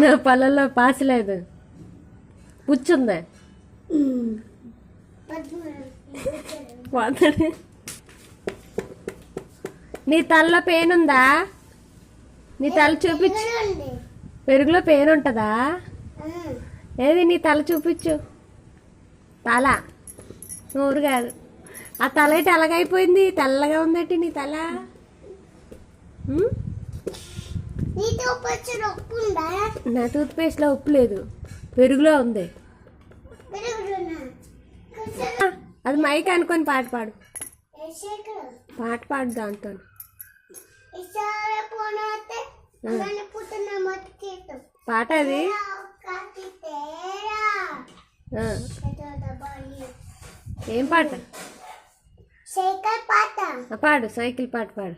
నీ పళ్ళల్లో పాసలేదు పుచ్చుందా పోతాడు నీ తలలో పెయిన్ ఉందా? నీ తల చూపించు పెరుగులో పెయిన్ ఉంటుందా? ఏది నీ తల చూపించు. తల. నోరు కాదు. ఆ తల ఏంటి ఎలాగైపోయింది? తెల్లగా ఉందేంటి నీ తల? నా టూత్ పేస్ట్లో ఉప్పు లేదు. పెరుగులో ఉంది. అది మైక్ అనుకొని పాట పాడు. పాట పాడు దాంతో. పాట అది? ఏం పాట? పాట. పాడు సైకిల్ పాట పాడు.